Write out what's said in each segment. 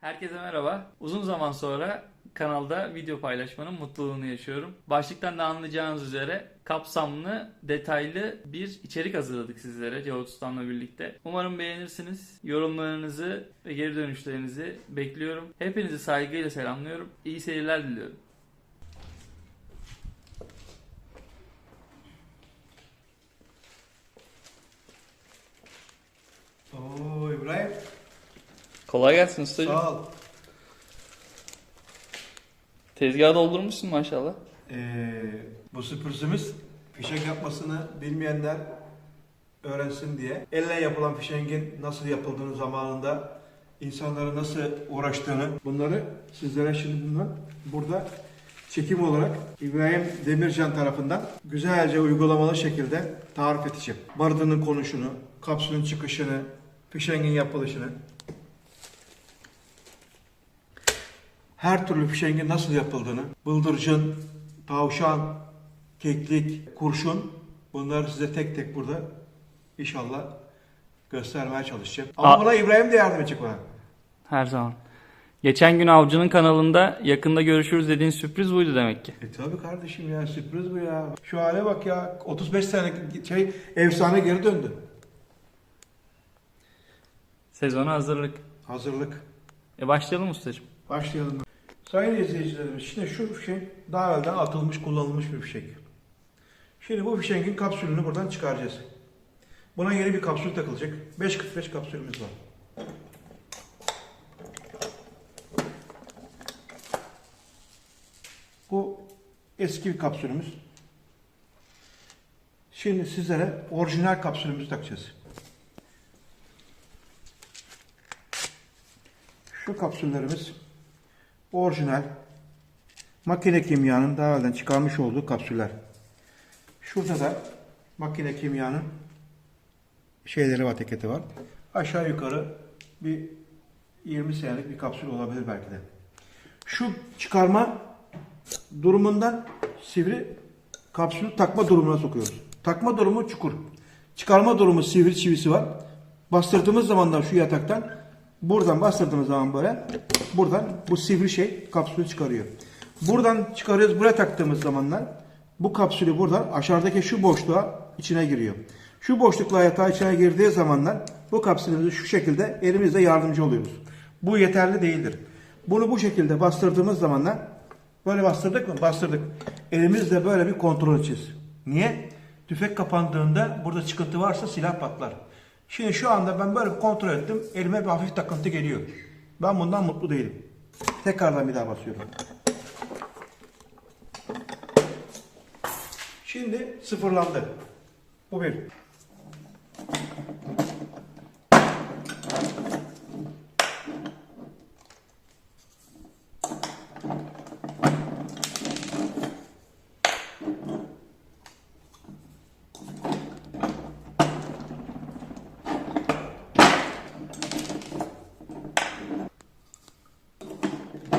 Herkese merhaba. Uzun zaman sonra kanalda video paylaşmanın mutluluğunu yaşıyorum. Başlıktan da anlayacağınız üzere kapsamlı, detaylı bir içerik hazırladık sizlere Cevdet Ustam'la birlikte. Umarım beğenirsiniz. Yorumlarınızı ve geri dönüşlerinizi bekliyorum. Hepinizi saygıyla selamlıyorum. İyi seyirler diliyorum. Oo İbrahim Kolay gelsin ustacığım. sağ ol. Tezgahı doldurmuşsun maşallah. Ee, bu sürprizimiz fişek yapmasını bilmeyenler öğrensin diye. Elle yapılan fişengin nasıl yapıldığını zamanında insanların nasıl uğraştığını bunları sizlere şimdi bundan burada çekim olarak İbrahim Demircan tarafından güzelce uygulamalı şekilde tarif edeceğim. Bardının konuşunu, kapsülün çıkışını, fişengin yapılışını. Her türlü fişengin nasıl yapıldığını, bıldırcın, tavşan, keklik, kurşun bunları size tek tek burada inşallah göstermeye çalışacağım. Ama buna İbrahim de yardım edecek bana. Her zaman. Geçen gün Avcı'nın kanalında yakında görüşürüz dediğin sürpriz buydu demek ki. E tabi kardeşim ya sürpriz bu ya. Şu hale bak ya 35 sene şey efsane geri döndü. Sezona hazırlık. Hazırlık. E başlayalım ustacığım. Başlayalım. Sayın izleyicilerimiz şimdi şu fişek daha evvelden atılmış kullanılmış bir fişek. Şimdi bu fişengin kapsülünü buradan çıkaracağız. Buna yeni bir kapsül takılacak. 5.45 kapsülümüz var. Bu eski bir kapsülümüz. Şimdi sizlere orijinal kapsülümüzü takacağız. Şu kapsüllerimiz orijinal makine kimyanın daha evvelden çıkarmış olduğu kapsüller. Şurada da makine kimyanın şeyleri var, teketi var. Aşağı yukarı bir 20 senelik bir kapsül olabilir belki de. Şu çıkarma durumundan sivri kapsülü takma durumuna sokuyoruz. Takma durumu çukur. Çıkarma durumu sivri çivisi var. Bastırdığımız zaman da şu yataktan buradan bastırdığımız zaman böyle buradan bu sivri şey kapsülü çıkarıyor. Buradan çıkarıyoruz buraya taktığımız zamanlar bu kapsülü buradan aşağıdaki şu boşluğa içine giriyor. Şu boşlukla yatağa içine girdiği zamanlar bu kapsülümüzü şu şekilde elimizle yardımcı oluyoruz. Bu yeterli değildir. Bunu bu şekilde bastırdığımız zamanlar böyle bastırdık mı? Bastırdık. Elimizle böyle bir kontrol edeceğiz. Niye? Tüfek kapandığında burada çıkıntı varsa silah patlar. Şimdi şu anda ben böyle kontrol ettim. Elime bir hafif takıntı geliyor. Ben bundan mutlu değilim. Tekrardan bir daha basıyorum. Şimdi sıfırlandı. Bu bir.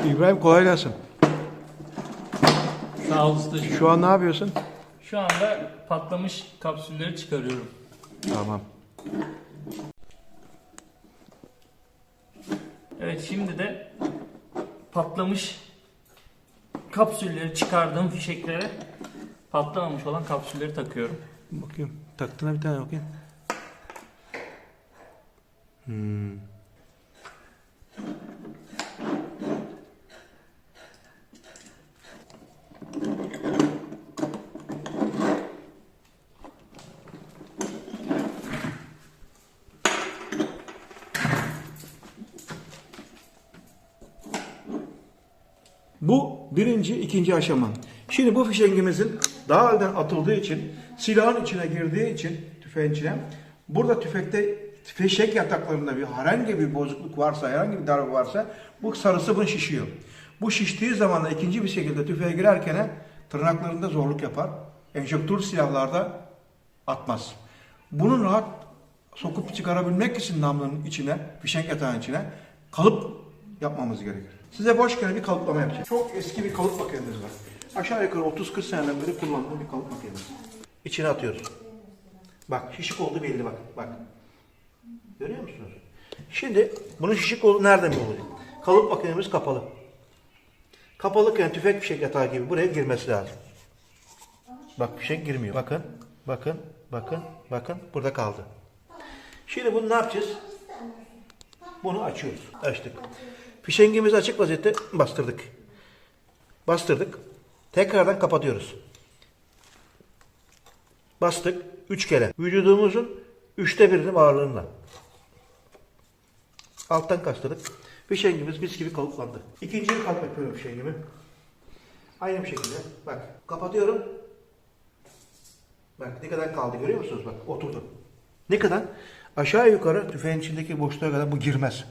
İbrahim kolay gelsin. Sağ ol ustacığım. Şu an ne yapıyorsun? Şu anda patlamış kapsülleri çıkarıyorum. Tamam. Evet şimdi de patlamış kapsülleri çıkardığım fişeklere patlamamış olan kapsülleri takıyorum. Bakayım. Taktığına bir tane bakayım. Hmm. Bu birinci, ikinci aşama. Şimdi bu fişengimizin daha elden atıldığı için, silahın içine girdiği için, tüfeğin içine, burada tüfekte fişek yataklarında bir herhangi bir bozukluk varsa, herhangi bir darbe varsa, bu sarısı bunu şişiyor. Bu şiştiği zaman da ikinci bir şekilde tüfeğe girerken tırnaklarında zorluk yapar. Enjektör silahlarda atmaz. Bunun rahat sokup çıkarabilmek için namlunun içine, fişek yatağın içine kalıp yapmamız gerekir. Size boş yere bir kalıplama yapacağım. Çok eski bir kalıp makinemiz var. Aşağı yukarı 30-40 seneden beri kullandığım bir kalıp makinemiz. İçine atıyoruz. Bak şişik oldu belli bak. Bak. Görüyor musunuz? Şimdi bunun şişik olduğu nereden mi olacak? Kalıp makinemiz kapalı. Kapalıyken tüfek fişek yatağı gibi buraya girmesi lazım. Bak fişek girmiyor. Bakın, bakın, bakın, bakın. Burada kaldı. Şimdi bunu ne yapacağız? Bunu açıyoruz. Açtık. Fişengimizi açık vaziyette bastırdık. Bastırdık. Tekrardan kapatıyoruz. Bastık. Üç kere. Vücudumuzun üçte birinin ağırlığında. Alttan kastırdık. Fişengimiz mis gibi kalıplandı. İkinci bir kalıp yapıyorum fişengimi. Aynı şekilde. Bak kapatıyorum. Bak ne kadar kaldı görüyor musunuz? Bak oturdu. Ne kadar? Aşağı yukarı tüfeğin içindeki boşluğa kadar bu girmez.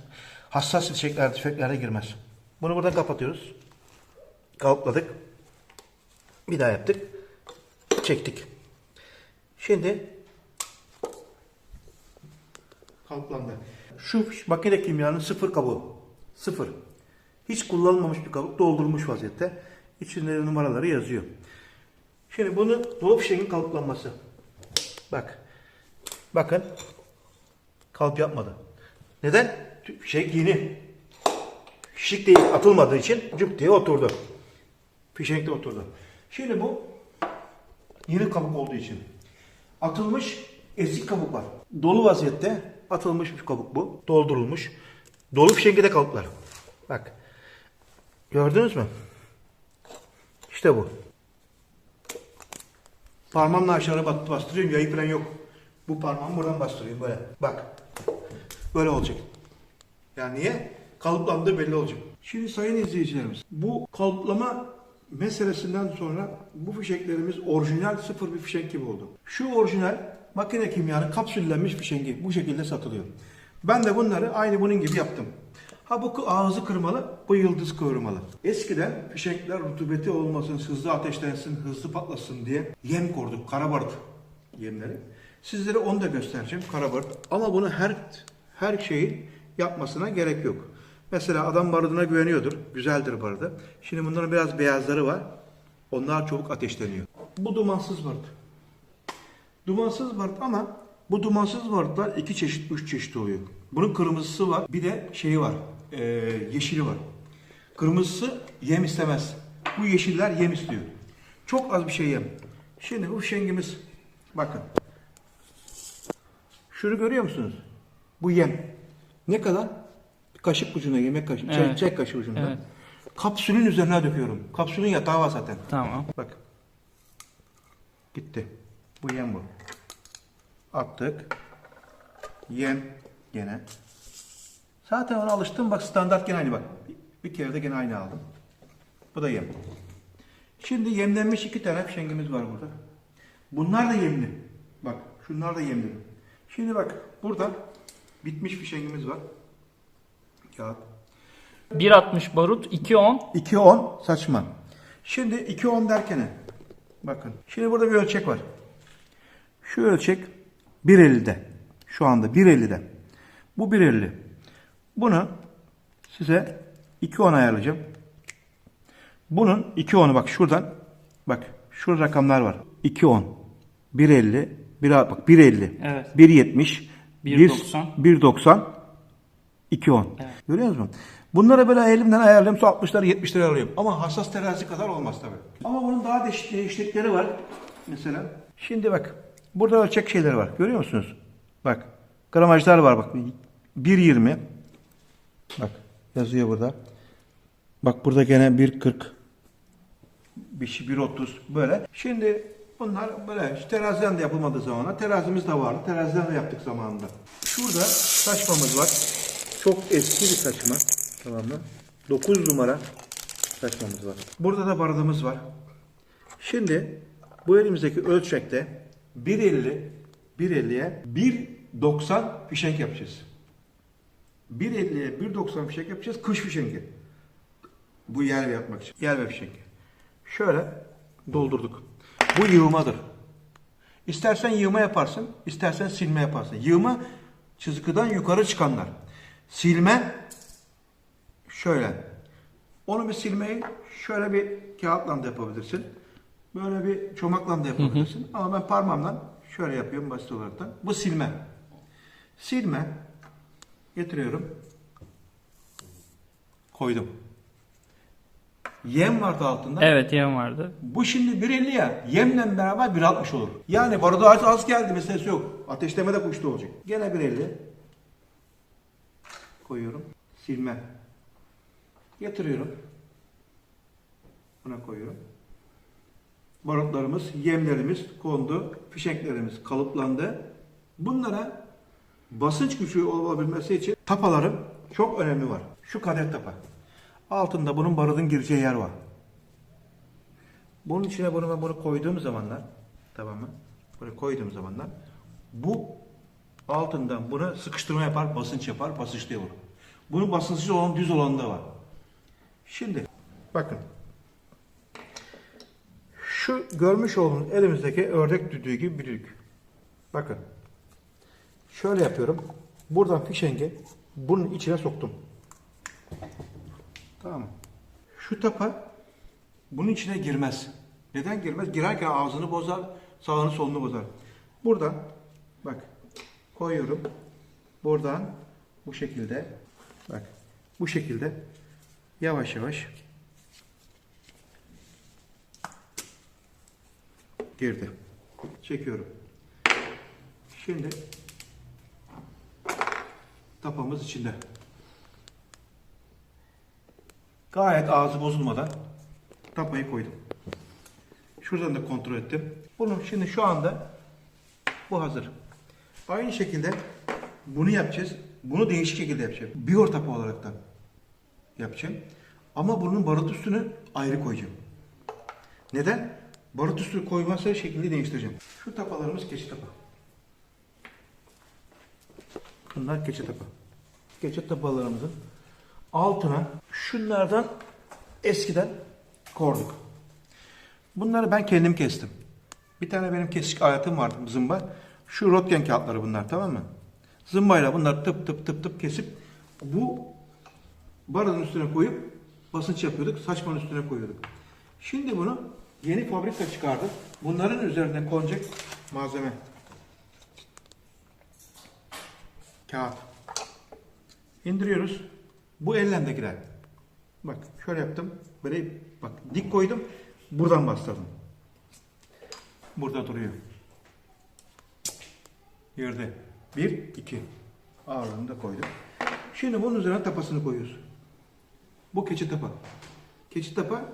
Hassas fişekler, tüfeklerde girmez. Bunu buradan kapatıyoruz. Kalıpladık. Bir daha yaptık. Çektik. Şimdi kalıplandı. Şu makine kimyanın sıfır kabuğu. Sıfır. Hiç kullanılmamış bir kabuk doldurulmuş vaziyette. İçinde numaraları yazıyor. Şimdi bunu dolu fişeğin kalıplanması. Bak. Bakın. Kalıp yapmadı. Neden? Fişek yeni. Fişek değil atılmadığı için cüp diye oturdu. Fişek de oturdu. Şimdi bu yeni kabuk olduğu için. Atılmış ezik kabuk var. Dolu vaziyette atılmış bir kabuk bu. Doldurulmuş. Dolu fişengide kabuklar. Bak. Gördünüz mü? İşte bu. Parmağımla aşağı bas- bastırıyorum. Yayı falan yok. Bu parmağımı buradan bastırıyorum böyle. Bak. Böyle olacak. Yani niye? Kalıplandığı belli olacak. Şimdi sayın izleyicilerimiz bu kalıplama meselesinden sonra bu fişeklerimiz orijinal sıfır bir fişek gibi oldu. Şu orijinal makine kimyanın kapsüllenmiş fişengi bu şekilde satılıyor. Ben de bunları aynı bunun gibi yaptım. Ha bu ağzı kırmalı, bu yıldız kıvırmalı. Eskiden fişekler rutubeti olmasın, hızlı ateşlensin, hızlı patlasın diye yem korduk, karabarut yemleri. Sizlere onu da göstereceğim, karabarut. Ama bunu her her şeyin yapmasına gerek yok. Mesela adam baruduna güveniyordur, güzeldir barudu. Şimdi bunların biraz beyazları var, onlar çabuk ateşleniyor. Bu dumansız barut. Dumansız barut ama bu dumansız barutlar iki çeşit, üç çeşit oluyor. Bunun kırmızısı var, bir de şeyi var, eee, yeşili var. Kırmızısı yem istemez. Bu yeşiller yem istiyor. Çok az bir şey yem. Şimdi bu şengimiz, bakın. Şunu görüyor musunuz? Bu yem. Ne kadar? Kaşık ucuna yemek kaşığı, çay, Evet. çay kaşığı ucunda. Evet. Kapsülün üzerine döküyorum. Kapsülün yatağı var zaten. Tamam. Bak. Gitti. Bu yem bu. Attık. Yem gene. Zaten ona alıştım. Bak standart gene aynı bak. Bir kere de gene aynı aldım. Bu da yem. Şimdi yemlenmiş iki tane fişengimiz var burada. Bunlar da yemli. Bak şunlar da yemli. Şimdi bak burada bitmiş fişengimiz var. Kağıt. 1.60 barut, 2.10. 2.10 saçma. Şimdi 2.10 derken bakın. Şimdi burada bir ölçek var. Şu ölçek 1.50'de. Şu anda 1.50'de. Bu 1.50. Bunu size 2.10 ayarlayacağım. Bunun 2.10'u bak şuradan bak şu rakamlar var. 2.10 1.50 bir bak 1.50 Evet. 1.70 1.90. 1.90 2.10. Evet. Görüyor musun? Bunları böyle elimden ayarlıyorum. 60'ları 70'leri alıyorum. Ama hassas terazi kadar olmaz tabii. Ama bunun daha değişik değişiklikleri var. Mesela. Şimdi bak. Burada ölçek şeyleri var. Görüyor musunuz? Bak. Gramajlar var bak. 1.20 Bak. Yazıyor burada. Bak burada gene 1.40 bir şey 1.30 böyle. Şimdi bunlar böyle işte teraziden de yapılmadığı zamanlar terazimiz de vardı. Teraziden de yaptık zamanında. Şurada saçmamız var. Çok eski bir saçma. Tamam mı? 9 numara saçmamız var. Burada da bardağımız var. Şimdi bu elimizdeki ölçekte 1.50 1.50'ye 1.90 fişenk yapacağız. 1.50'ye 1.90 fişenk yapacağız. Kış fişengi. Bu yer yapmak için. Yer ve fişengi. Şöyle doldurduk. Bu yığmadır. İstersen yığma yaparsın, istersen silme yaparsın. Yığma çizgiden yukarı çıkanlar. Silme şöyle. Onu bir silmeyi şöyle bir kağıtla da yapabilirsin. Böyle bir çomakla da yapabilirsin. Ama ben parmağımla şöyle yapıyorum basit olarak da. Bu silme. Silme. Getiriyorum. koydum. Yem vardı altında. Evet yem vardı. Bu şimdi 1.50 ya. Yemle beraber 1.60 olur. Yani barada az, az geldi meselesi yok. Ateşleme de kuşta olacak. Gene 1.50. Koyuyorum. Silme. Getiriyorum. Buna koyuyorum. Barutlarımız, yemlerimiz kondu. Fişeklerimiz kalıplandı. Bunlara basınç gücü olabilmesi için tapaların çok önemi var. Şu kadet tapa. Altında bunun barudun gireceği yer var. Bunun içine bunu ben bunu koyduğum zamanlar tamam mı? Bunu koyduğum zamanlar bu altından buna sıkıştırma yapar, basınç yapar, basınçlı olur. Bunun basınçsız olan düz olanı da var. Şimdi bakın. Şu görmüş olduğunuz elimizdeki ördek düdüğü gibi bir düdük. Bakın. Şöyle yapıyorum. Buradan fişengi bunun içine soktum. Tamam? Şu tapa bunun içine girmez. Neden girmez? Girerken ağzını bozar, sağını solunu bozar. Buradan bak koyuyorum. Buradan bu şekilde bak bu şekilde yavaş yavaş girdi. Çekiyorum. Şimdi tapamız içinde. Gayet ağzı bozulmadan tapayı koydum. Şuradan da kontrol ettim. Bunun şimdi şu anda bu hazır. Aynı şekilde bunu yapacağız. Bunu değişik şekilde yapacağım. Biyor tapa olarak da yapacağım. Ama bunun barut üstünü ayrı koyacağım. Neden? Barut üstü koymazsa şekilde değiştireceğim. Şu tapalarımız keçi tapa. Bunlar keçi tapa. Keçi tapalarımızın altına şunlardan eskiden korduk. Bunları ben kendim kestim. Bir tane benim kesik aletim vardı zımba. Şu rotgen kağıtları bunlar tamam mı? Zımbayla bunları tıp tıp tıp tıp kesip bu barının üstüne koyup basınç yapıyorduk. Saçmanın üstüne koyuyorduk. Şimdi bunu yeni fabrika çıkardı. Bunların üzerine konacak malzeme. Kağıt. İndiriyoruz. Bu elle de girer. Bak şöyle yaptım. Böyle bak dik koydum. Buradan bastırdım. Burada duruyor. Yerde. Bir, iki. Ağırlığını da koydum. Şimdi bunun üzerine tapasını koyuyoruz. Bu keçi tapa. Keçi tapa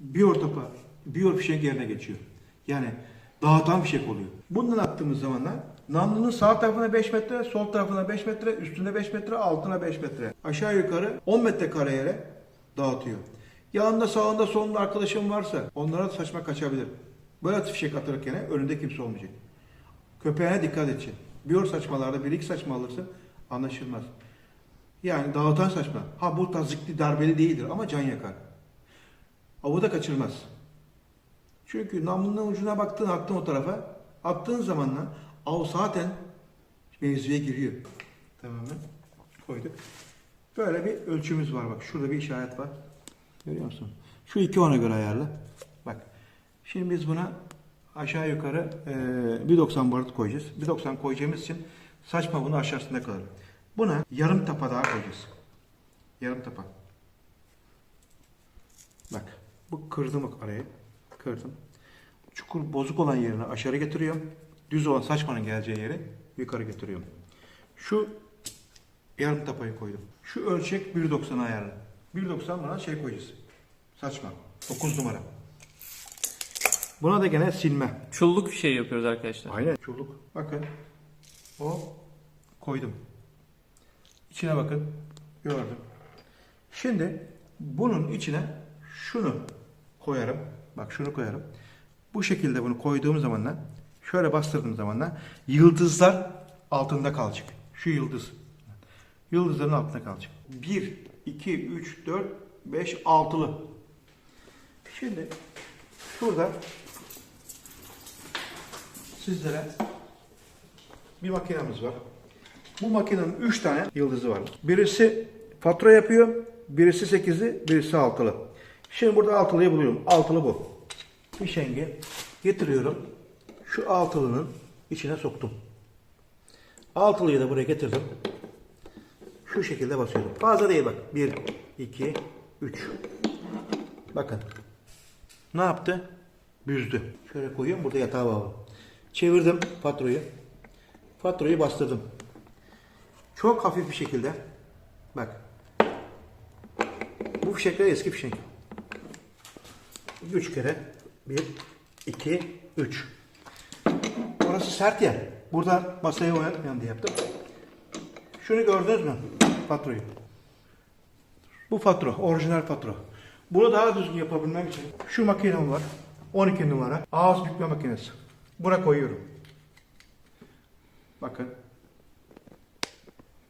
biyor tapa. Biyor fişek yerine geçiyor. Yani dağıtan fişek oluyor. Bundan attığımız zamanlar namlunun sağ tarafına 5 metre, sol tarafına 5 metre, üstüne 5 metre, altına 5 metre. Aşağı yukarı 10 metrekare yere dağıtıyor. Yanında sağında solunda arkadaşım varsa onlara saçma kaçabilir. Böyle fişek atırken önünde kimse olmayacak. Köpeğine dikkat edeceksin. Biyor saçmalarda bir iki saçma alırsın anlaşılmaz. Yani dağıtan saçma. Ha bu tazikli darbeli değildir ama can yakar. Avı da kaçırmaz. Çünkü namlunun ucuna baktın attın o tarafa. Attığın zamanla av zaten mevzuya giriyor. Tamam mı? Koyduk. Böyle bir ölçümüz var bak. Şurada bir işaret var. Görüyor musun? Şu iki ona göre ayarla. Bak. Şimdi biz buna aşağı yukarı eee 1.90 barut koyacağız. 1.90 koyacağımız için saçma bunu aşağısında kalır. Buna yarım tapa daha koyacağız. Yarım tapa. Bak. Bu kırdım bak arayı. Kırdım. Çukur bozuk olan yerini aşağı getiriyorum. Düz olan saçmanın geleceği yeri yukarı getiriyorum. Şu yarım tapayı koydum. Şu ölçek 1.90 ayarlı. 1.90 buna şey koyacağız. Saçma. 9 numara. Buna da gene silme. Çulluk bir şey yapıyoruz arkadaşlar. Aynen. Çoluk. Bakın. O koydum. İçine bakın. Gördüm. Şimdi bunun içine şunu koyarım. Bak şunu koyarım. Bu şekilde bunu koyduğum zamanla şöyle bastırdığım zamanla yıldızlar altında kalacak. Şu yıldız. Yıldızların altında kalacak. 1, 2, 3, 4, 5, 6'lı. Şimdi şurada sizlere bir makinemiz var. Bu makinenin 3 tane yıldızı var. Birisi fatura yapıyor, birisi 8'li, birisi altılı. Şimdi burada altılıyı buluyorum. Altılı bu. Fişengi getiriyorum. Şu altılının içine soktum. Altılıyı da buraya getirdim. Şu şekilde basıyorum. Fazla değil bak. 1, 2, 3. Bakın. Ne yaptı? Büzdü. Şöyle koyuyorum. Burada yatağı var. Çevirdim faturayı. Faturayı bastırdım. Çok hafif bir şekilde. Bak. Bu fişekler eski fişek. 3 kere. 1, 2, 3. Orası sert ya. Burada masaya oyan yandı yaptım. Şunu gördünüz mü? Faturayı. Bu fatura, orijinal fatura. Bunu daha düzgün yapabilmek için şu makinem var. 12 numara. Ağız bükme makinesi. Buna koyuyorum. Bakın.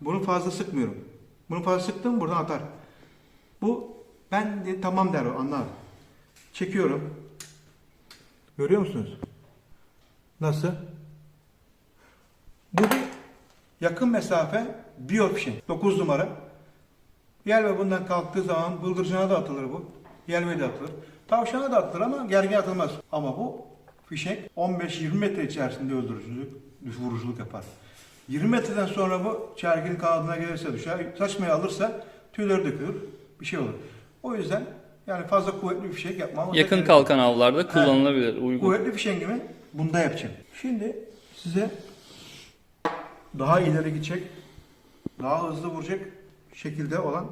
Bunu fazla sıkmıyorum. Bunu fazla sıktım buradan atar. Bu ben de tamam der o anlar. Çekiyorum. Görüyor musunuz? Nasıl? Bu bir yakın mesafe biyofişek. 9 numara. Yelve bundan kalktığı zaman bıldırcına da atılır bu. Yelve de atılır. Tavşana da atılır ama gergeğe atılmaz. Ama bu fişek 15-20 metre içerisinde öldürücülük, vuruculuk yapar. 20 metreden sonra bu çergin kağıdına gelirse düşer. Saçmayı alırsa tüyleri dökülür. Bir şey olur. O yüzden yani fazla kuvvetli bir fişek yapmamız Yakın kalkan avlarda kullanılabilir. Uygun. Kuvvetli fişengimi bunda yapacağım. Şimdi size daha ileri gidecek, daha hızlı vuracak şekilde olan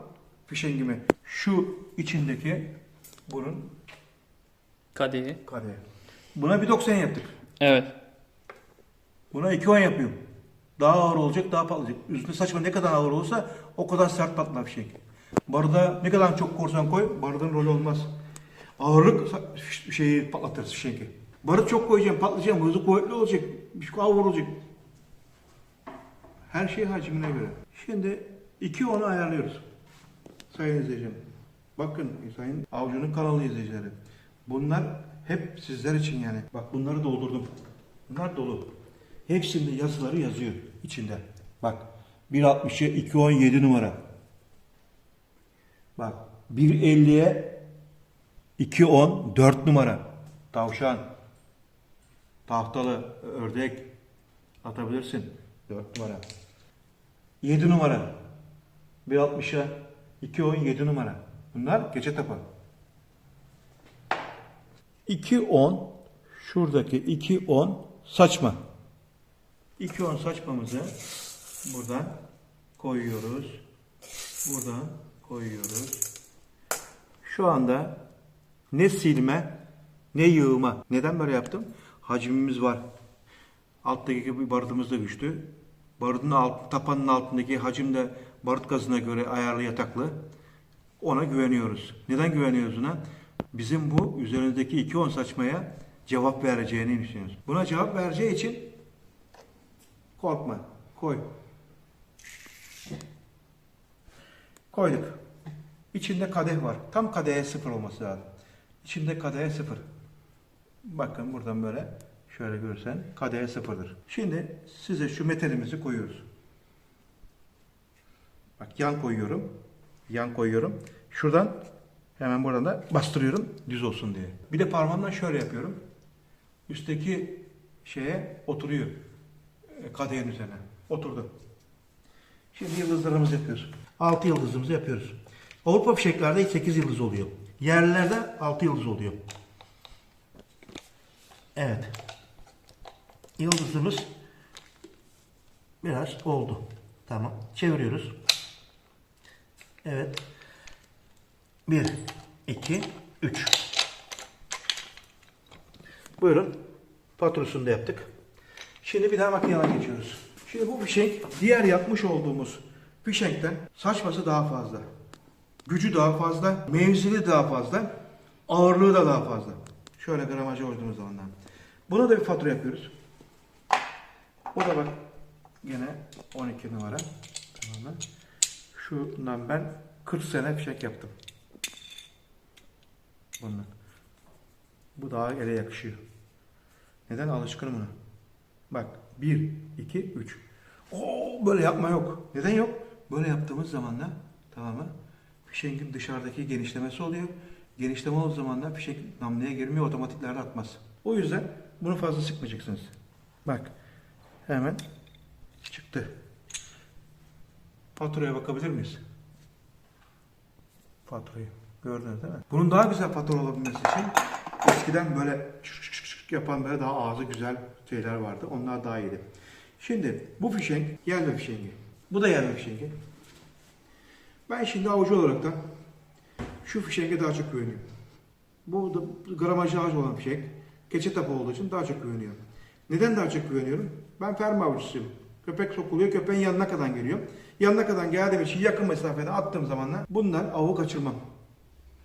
fişengimi. Şu içindeki bunun Kadehi. kadehi. Buna bir 90 yaptık. Evet. Buna 2.10 yapıyorum. Daha ağır olacak, daha patlayacak. Üstüne saçma ne kadar ağır olursa o kadar sert patlar fişek. Barıda ne kadar çok korsan koy, barudun rolü olmaz. Ağırlık sa- şeyi patlatır fişeki. Barut çok koyacağım, patlayacağım, hızı kuvvetli olacak, şey ağır olacak. Her şey hacmine göre. Şimdi 2.10'u ayarlıyoruz. Sayın izleyicim. Bakın sayın avcunun kanalı izleyicileri. Bunlar hep sizler için yani. Bak bunları doldurdum. Bunlar dolu. Hepsinde yazıları yazıyor içinde. Bak 1.60'a 2.17 numara. Bak 1.50'ye 2.10 4 numara. Tavşan. Tahtalı ördek atabilirsin. 4 numara. 7 numara. 1.60'a 2.10 7 numara. Bunlar gece tapa. 2.10 şuradaki 2.10 saçma. 2.10 saçmamızı buradan koyuyoruz. Buradan koyuyoruz. Şu anda ne silme ne yığma. Neden böyle yaptım? Hacmimiz var. Alttaki gibi barutumuz da güçlü. Barutun alt, tapanın altındaki hacim de barut gazına göre ayarlı yataklı. Ona güveniyoruz. Neden güveniyoruz ona? Bizim bu üzerindeki 2.10 saçmaya cevap vereceğini düşünüyoruz. Buna cevap vereceği için korkma. Koy. Koyduk. İçinde kadeh var. Tam kadehe sıfır olması lazım. İçinde kadehe sıfır. Bakın buradan böyle şöyle görsen kadehe sıfırdır. Şimdi size şu metalimizi koyuyoruz. Bak yan koyuyorum. Yan koyuyorum. Şuradan hemen buradan da bastırıyorum düz olsun diye. Bir de parmağımla şöyle yapıyorum. Üstteki şeye oturuyor. E, Kadehin üzerine. Oturdu. Şimdi yıldızlarımızı yapıyoruz. 6 yıldızımızı yapıyoruz. Avrupa fişeklerde 8 yıldız oluyor. Yerlilerde 6 yıldız oluyor. Evet. Yıldızımız biraz oldu. Tamam. Çeviriyoruz. Evet. 1, 2, 3. Buyurun. Patrosunu da yaptık. Şimdi bir daha makineye geçiyoruz. Şimdi bu fişek diğer yapmış olduğumuz fişekten saçması daha fazla. Gücü daha fazla, mevzili daha fazla, ağırlığı da daha fazla. Şöyle gramajı koyduğumuz zaman. da. Buna da bir fatura yapıyoruz. Bu da bak yine 12 numara. Tamam mı? Şundan ben 40 sene fişek yaptım. Bundan. Bu daha ele yakışıyor. Neden? Alışkınım buna. Bak 1, 2, 3. Oo, böyle yapma yok. Neden yok? Böyle yaptığımız zaman da tamam mı? Fişengin dışarıdaki genişlemesi oluyor. Genişleme olduğu zaman da fişek namluya girmiyor, otomatiklerde atmaz. O yüzden bunu fazla sıkmayacaksınız. Bak hemen çıktı. Faturaya bakabilir miyiz? faturayı. Gördünüz değil mi? Bunun daha güzel fatura olabilmesi için eskiden böyle şık şık şık yapan böyle daha ağzı güzel şeyler vardı. Onlar daha iyiydi. Şimdi bu fişenk yerme fişengi. Bu da yerme fişengi. Ben şimdi avucu olarak da şu fişenge daha çok güveniyorum. Bu da gramajı az olan fişek. Keçe tapı olduğu için daha çok güveniyorum. Neden daha çok güveniyorum? Ben ferma avcısıyım. Köpek sokuluyor, köpeğin yanına kadar geliyor. Yanına kadar geldiğim için yakın mesafeden attığım zaman da bundan avı kaçırmam.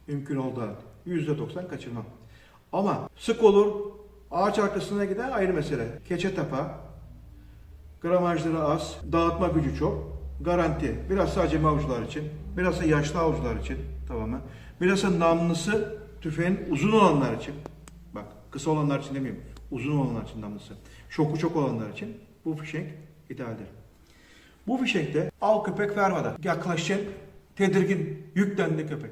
Mümkün olduğu %90 kaçırmam. Ama sık olur, ağaç arkasına gider ayrı mesele. Keçe tapa, gramajları az, dağıtma gücü çok, garanti. Biraz acemi avcılar için, biraz da yaşlı avcılar için tamamen. Biraz da namlısı tüfeğin uzun olanlar için. Bak kısa olanlar için demiyorum. Uzun olanlar için namlısı. Şoku çok olanlar için bu fişek idealdir. Bu fişekte av köpek fermada. Yaklaşacaksın, tedirgin, yüklendi köpek.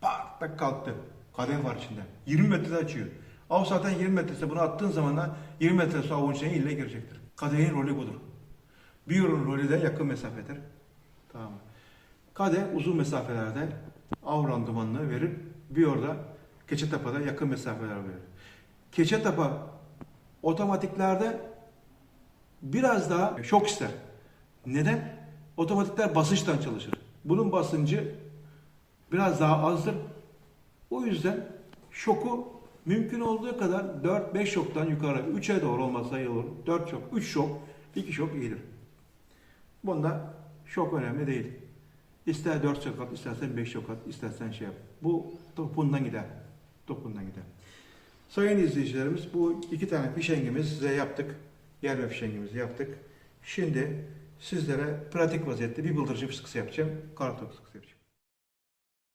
Pak tak kalktı. Kadeh var içinde. 20 metrede açıyor. Av zaten 20 metresi bunu attığın zaman da 20 metresi avun içine ille girecektir. Kadehin rolü budur. Ürün rolü de yakın mesafedir. Tamam mı? Kadeh uzun mesafelerde av randımanını verir. Bir orada keçe tapada yakın mesafeler verir. Keçe tapa otomatiklerde biraz daha şok ister. Neden? Otomatikler basınçtan çalışır. Bunun basıncı biraz daha azdır. O yüzden şoku mümkün olduğu kadar 4-5 şoktan yukarı 3'e doğru olmazsa iyi olur. 4 şok, 3 şok, 2 şok iyidir. Bunda şok önemli değil. İster 4 şok at, istersen 5 şok at, istersen şey yap. Bu topundan gider. Topundan gider. Sayın izleyicilerimiz bu iki tane fişengimizi size yaptık. Yerme fişengimizi yaptık. Şimdi sizlere pratik vaziyette bir bıldırcın fıskısı yapacağım. Kartopu fıskısı yapacağım.